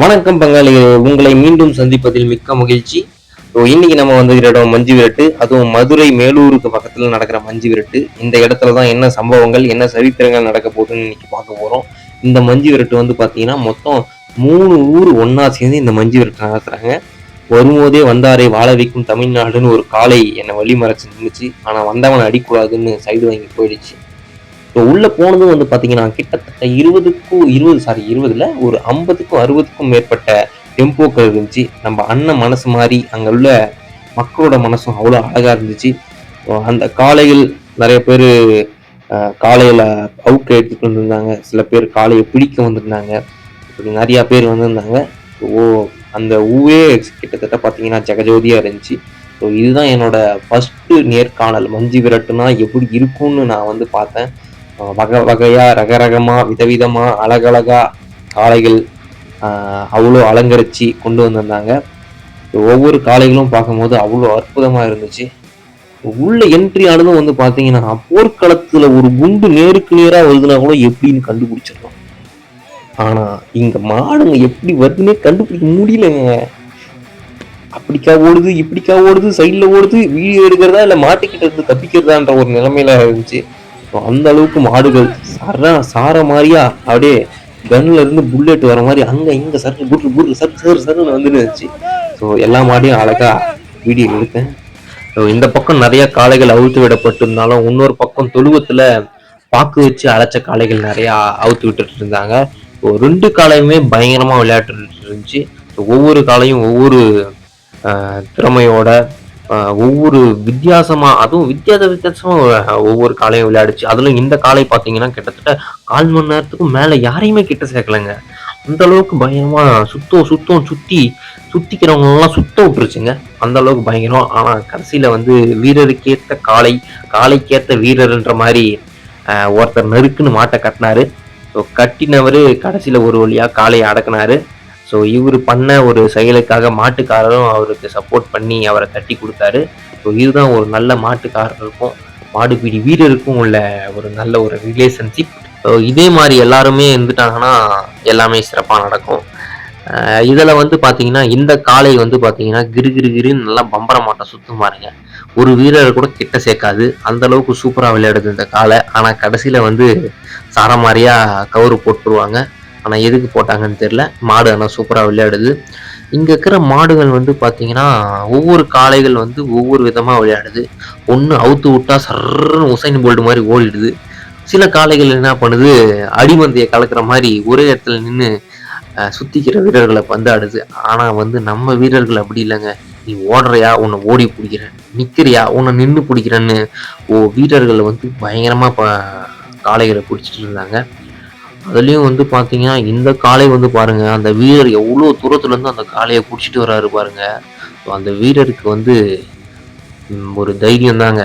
வணக்கம் பங்காளிகளே உங்களை மீண்டும் சந்திப்பதில் மிக்க மகிழ்ச்சி. ஸோ இன்னைக்கு நம்ம வந்து இடம் மஞ்சு விரட்டு அதுவும் மதுரை மேலூருக்கு பக்கத்துல நடக்கிற மஞ்சு விரட்டு. இந்த இடத்துல தான் என்ன சம்பவங்கள் என்ன சரித்திரங்கள் நடக்க போகுதுன்னு இன்னைக்கு பார்க்க போறோம். இந்த மஞ்சு விரட்டு வந்து பாத்தீங்கன்னா மொத்தம் மூணு ஊர் ஒன்றா சேர்ந்து இந்த மஞ்சு விரட்டு நடத்துறாங்க. வரும்போதே வந்தாரை வாழ வைக்கும் தமிழ்நாடுன்னு ஒரு காளை என்னை வழிமறைச்சு நின்றுச்சு ஆனா வந்தவனை அடிக்கூடாதுன்னு சைடு வாங்கி போயிடுச்சு. ஸோ உள்ள போனதும் வந்து பார்த்தீங்கன்னா கிட்டத்தட்ட இருபதுக்கும் இருபது சாரி இருபதுல ஒரு ஐம்பதுக்கும் அறுபதுக்கும் மேற்பட்ட டெம்போக்கள் இருந்துச்சு. நம்ம அண்ணன் மனசு மாதிரி அங்கே உள்ள மக்களோட மனசும் அவ்வளோ அழகா இருந்துச்சு. அந்த காளைகள் நிறைய பேர் காளையில அவுக்க எடுத்துட்டு வந்திருந்தாங்க. சில பேர் காளையை பிடிக்க வந்திருந்தாங்க. இப்படி நிறைய பேர் வந்திருந்தாங்க. ஓ அந்த ஊவே கிட்டத்தட்ட பார்த்தீங்கன்னா ஜெகஜோதியாக இருந்துச்சு. ஸோ இதுதான் என்னோட ஃபஸ்ட்டு நேர்காணல். மஞ்சு விரட்டுனா எப்படி இருக்கும்னு நான் வந்து பார்த்தேன். வகை வகையாக ரக ரகமாக விதவிதமாக அழகழகாக காளைகள் அவ்வளோ அலங்கரித்து கொண்டு வந்திருந்தாங்க. ஒவ்வொரு காளைகளும் பார்க்கும்போது அவ்வளோ அற்புதமாக இருந்துச்சு. உள்ள என்ட்ரி ஆனதும் வந்து பார்த்தீங்கன்னா போர்க்களத்தில் ஒரு குண்டு நேருக்கு நேராக வருதுன்னா கூட எப்படின்னு கண்டுபிடிச்சிடலாம் ஆனால் இங்கே மாடுங்க எப்படி வருதுன்னே கண்டுபிடிக்க முடியலங்க அப்படிக்கா ஓடுது இப்படிக்கா ஓடுது சைடில் ஓடுது வீடியோ எடுக்கிறதா இல்லை மாட்டிக்கிட்ட இருந்து தப்பிக்கிறதான்ற ஒரு நிலைமையில இருந்துச்சு. ஸோ அந்த அளவுக்கு மாடுகள் சர சார மாதிரியா அப்படியே கன்ல இருந்து புல்லெட் வர மாதிரி அங்கே இங்கே சரு புட்டு புட்டு சரு சரு சருன்னு வந்துன்னு இருந்துச்சு. ஸோ எல்லா மாடையும் அழகா வீடியோ எடுத்தேன். ஸோ இந்த பக்கம் நிறைய காளைகள் அவுத்து விடப்பட்டிருந்தாலும் இன்னொரு பக்கம் தொழுவத்தில் பாக்கு வச்சு அழைச்ச காளைகள் நிறையா அவுத்து விட்டுட்டு இருந்தாங்க. ஸோ ரெண்டு காளையுமே பயங்கரமாக விளையாட்டு இருந்துச்சு. ஸோ ஒவ்வொரு காளையும் ஒவ்வொரு திறமையோட ஒவ்வொரு வித்தியாசமாக அதுவும் வித்தியாச வித்தியாசமாக ஒவ்வொரு காளையும் விளையாடுச்சு. அதில் இந்த காலை பார்த்தீங்கன்னா கிட்டத்தட்ட கால் மணி நேரத்துக்கும் மேலே யாரையுமே கிட்ட சேர்க்கலங்க. அந்த அளவுக்கு சுத்தம் சுத்தம் சுற்றி சுற்றிக்கிறவங்களெல்லாம் சுத்தம் சுத்த விட்டுருச்சுங்க. அந்த அளவுக்கு பயங்கரம் ஆனால் கடைசியில் வந்து வீரருக்கேற்ற காளை காலைக்கேற்ற வீரர்ன்ற மாதிரி ஒருத்தர் நெருக்குன்னு மாட்டை கட்டினாரு. ஸோ கட்டினவர் கடைசியில் ஒரு வழியாக காளையை அடக்குனாரு. ஸோ இவர் பண்ண ஒரு செயலுக்காக மாட்டுக்காரரும் அவருக்கு சப்போர்ட் பண்ணி அவரை தட்டி கொடுத்தாரு. ஸோ இதுதான் ஒரு நல்ல மாட்டுக்காரருக்கும் மாடுபிடி வீரருக்கும் உள்ள ஒரு நல்ல ஒரு ரிலேஷன்ஷிப் ஸோ இதே மாதிரி எல்லாருமே இருந்துட்டாங்கன்னா எல்லாமே சிறப்பாக நடக்கும். இதில் வந்து பார்த்தீங்கன்னா இந்த காளை வந்து பார்த்தீங்கன்னா கிரு கிரு கிருன்னு நல்லா பம்பர மாட்டம் சுத்தமாக இருங்க ஒரு வீரர் கூட கிட்ட சேர்க்காது. அந்த அளவுக்கு விளையாடுது இந்த காளை. ஆனால் கடைசியில் வந்து சாரமாரியா கவுரு போட்டுருவாங்க. ஆனால் எதுக்கு போட்டாங்கன்னு தெரில மாடு ஆனால் சூப்பராக விளையாடுது. இங்கே இருக்கிற மாடுகள் வந்து பார்த்தீங்கன்னா ஒவ்வொரு காளைகள் வந்து ஒவ்வொரு விதமாக விளையாடுது. ஒன்று அவுத்து விட்டா சர்ன்னு உசைன் போல்டு மாதிரி ஓடிடுது. சில காளைகள் என்ன பண்ணுது? அடிமந்தையை கலக்கிற மாதிரி ஒரே இடத்துல நின்று சுத்திக்கிற வீரர்களை பந்தாடுது. ஆனால் வந்து நம்ம வீரர்கள் அப்படி இல்லைங்க. நீ ஓடுறியா? உன்னை ஓடி பிடிக்கிறேன். நிற்கிறியா உன்னை நின்று பிடிக்கிறேன்னு ஓ வீரர்கள் வந்து பயங்கரமாக ப காளைகளை பிடிச்சிட்டு இருந்தாங்க. அதுலேயும் வந்து பார்த்தீங்கன்னா இந்த காளை வந்து பாருங்கள் அந்த வீரர் எவ்வளோ தூரத்துலேருந்து அந்த காளையை பிடிச்சிட்டு வராரு பாருங்கள் ஸோ அந்த வீரருக்கு வந்து ஒரு தைரியம் தாங்க.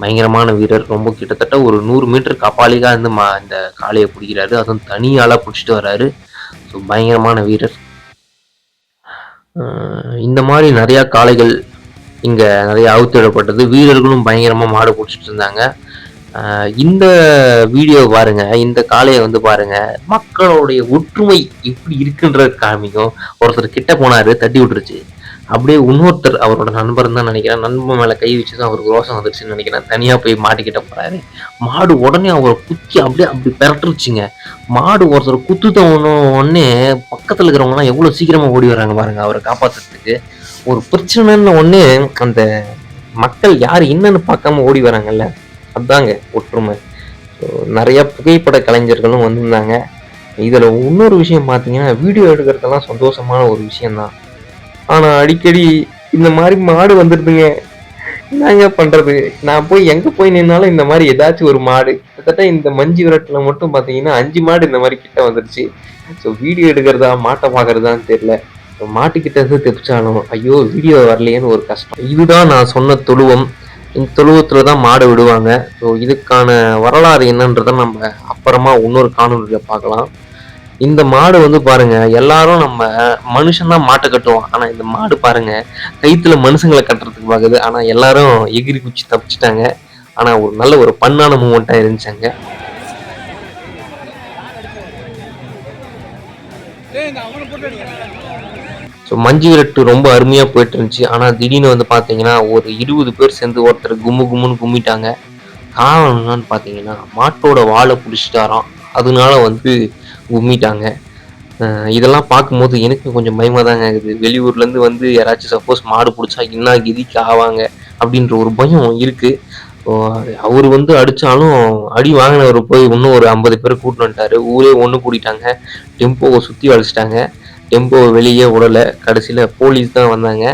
பயங்கரமான வீரர். ரொம்ப கிட்டத்தட்ட ஒரு நூறு மீட்டர் கப்பாலிக்காக இருந்து மா இந்த காளையை பிடிக்கிறாரு. அதுவும் தனியாளாக பிடிச்சிட்டு வர்றாரு ஸோ பயங்கரமான வீரர். இந்த மாதிரி நிறையா காளைகள் இங்கே நிறைய அவுத்திடப்பட்டது வீரர்களும் பயங்கரமாக மாடு பிடிச்சிட்டு இருந்தாங்க. இந்த வீடியோ பாருங்க இந்த காளையை வந்து பாருங்க மக்களுடைய ஒற்றுமை எப்படி இருக்குன்ற காமிக்கும். ஒருத்தர் கிட்ட போனாரு தட்டி விட்டுருச்சு. அப்படியே இன்னொருத்தர் அவரோட நண்பர் தான் நினைக்கிறேன். நண்பன் மேல கை வச்சு தான் அவருக்கு ரோசம் வந்துருச்சுன்னு நினைக்கிறேன். தனியா போய் மாட்டிக்கிட்ட போறாரு. மாடு உடனே அவரை குத்தி அப்படியே அப்படி பெரட்டுருச்சுங்க. மாடு ஒருத்தர் குத்துத உடனே பக்கத்துல இருக்கிறவங்கலாம் எவ்வளோ எவ்வளவு சீக்கிரமா ஓடி வராங்க பாருங்க அவரை காப்பாத்துறதுக்கு. ஒரு பிரச்சனைன்னு ஒண்ணு அந்த மக்கள் யார் என்னன்னு பார்க்காம ஓடி வராங்கல்ல அதாங்க ஒற்றுமை. ஸோ நிறைய புகைப்பட கலைஞர்களும் வந்திருந்தாங்க. இதில் இன்னொரு விஷயம் பார்த்தீங்கன்னா வீடியோ எடுக்கிறதெல்லாம் சந்தோஷமான ஒரு விஷயந்தான் ஆனால் அடிக்கடி இந்த மாதிரி மாடு வந்துருதுங்க. என்னங்க பண்ணுறது நான் போய் எங்கே போய் நின்னாலும் இந்த மாதிரி ஏதாச்சும் ஒரு மாடு கிட்டத்தட்ட இந்த மஞ்சு விரட்டில் மட்டும் பார்த்தீங்கன்னா அஞ்சு மாடு இந்த மாதிரி கிட்ட வந்துருச்சு. ஸோ வீடியோ எடுக்கிறதா மாட்டை பார்க்குறதான்னு தெரியல. மாட்டுக்கிட்ட இருந்து தெப்பிச்சாலும் ஐயோ வீடியோ வரலையேன்னு ஒரு கஷ்டம். இதுதான் நான் சொன்ன தொழுவம். இந்த தொழுவத்தில் தான் மாடு விடுவாங்க. ஸோ இதுக்கான வரலாறு என்னன்றதை நம்ம அப்புறமா இன்னொரு காணொலியில் பார்க்கலாம். இந்த மாடு வந்து பாருங்க எல்லாரும் நம்ம மனுஷன் தான் மாட்டை கட்டுவோம் ஆனா இந்த மாடு பாருங்க கைத்துல மனுஷங்களை கட்டுறதுக்கு பார்க்குது ஆனா எல்லாரும் எகிரி குச்சி தப்பிச்சிட்டாங்க. ஆனா ஒரு நல்ல ஒரு பண்ணான மூமெண்டா இருந்துச்சாங்க. அவனை போட்டு ஸோ மஞ்சு விரட்டு ரொம்ப அருமையாக போயிட்டு இருந்துச்சு ஆனால் திடீர்னு வந்து பார்த்தீங்கன்னா ஒரு இருபது பேர் சேர்ந்து ஒருத்தர் கும்மு கும்முன்னு கும்மிட்டாங்க காரணம் என்னன்னு பார்த்தீங்கன்னா மாட்டோட வாழை பிடிச்சிட்டாராம். அதனால வந்து கும்மிட்டாங்க. இதெல்லாம் பார்க்கும்போது எனக்கு கொஞ்சம் பயமாக தாங்க இருக்குது. வெளியூர்லேருந்து வந்து யாராச்சும் சப்போஸ் மாடு பிடிச்சா என்ன கிதிக்கு ஆவாங்க அப்படின்ற ஒரு பயம் இருக்குது அவர் வந்து அடித்தாலும் அடி வாங்கினவர் போய் இன்னும் ஒரு ஐம்பது பேர் கூட்டிட்டு வந்துட்டார். ஊரே ஒன்று கூட்டிட்டாங்க டெம்போவை சுற்றி வளைச்சிட்டாங்க டெம்போ வெளியே விடலை. கடைசியில் போலீஸ் தான் வந்தாங்க.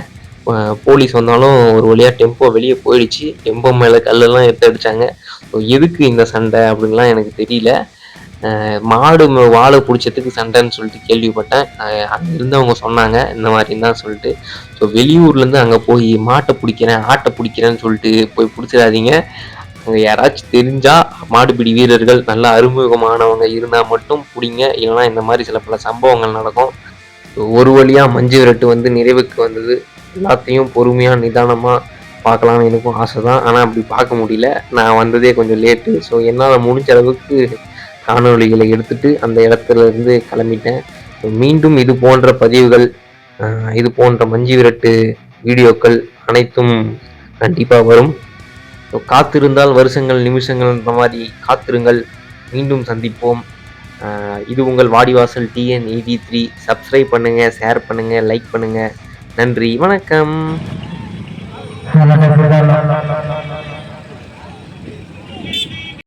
போலீஸ் வந்தாலும் ஒரு வழியாக டெம்போ வெளியே போயிடுச்சு. டெம்போ மேலே கல்லெல்லாம் எடுத்து அடிச்சாங்க. ஸோ எதுக்கு இந்த சண்டை அப்படின்லாம் எனக்கு தெரியல. மாடு வாழை பிடிச்சதுக்கு சண்டைன்னு சொல்லிட்டு கேள்விப்பட்டேன். அங்கே அங்க இருந்தவங்க சொன்னாங்க. இந்த மாதிரின்னு தான் சொல்லிட்டு. ஸோ வெளியூர்லேருந்து அங்கே போய் மாட்டை பிடிக்கிறேன் ஆட்டை பிடிக்கிறேன்னு சொல்லிட்டு போய் பிடிச்சிடாதீங்க. அங்கே யாராச்சும் தெரிஞ்சால் மாடுபிடி வீரர்கள் நல்லா அறிமுகமானவங்க இருந்தால் மட்டும் பிடிங்க. இல்லைன்னா இந்த மாதிரி சில பல சம்பவங்கள் நடக்கும். ஒரு வழியாக மஞ்சு விரட்டு வந்து நிறைவுக்கு வந்தது. எல்லாத்தையும் பொறுமையாக நிதானமாக பார்க்கலாம்னு எனக்கும் ஆசை தான் ஆனால் அப்படி பார்க்க முடியல. நான் வந்ததே கொஞ்சம் லேட்டு ஸோ என்னால் முடிஞ்ச அளவுக்கு காணொளிகளை எடுத்துட்டு அந்த இடத்துல இருந்து கிளம்பிட்டேன். மீண்டும் இது போன்ற பதிவுகள் இது போன்ற மஞ்சு விரட்டு வீடியோக்கள் அனைத்தும் கண்டிப்பாக வரும். காத்திருந்தால் வருஷங்கள் நிமிஷங்கள் இந்த மாதிரி காத்திருங்கள். மீண்டும் சந்திப்போம். இது உங்கள் Vadivasal TN EV three subscribe பண்ணுங்கள் ஷேர் பண்ணுங்கள் லைக் பண்ணுங்கள் நன்றி வணக்கம் வணக்கம்.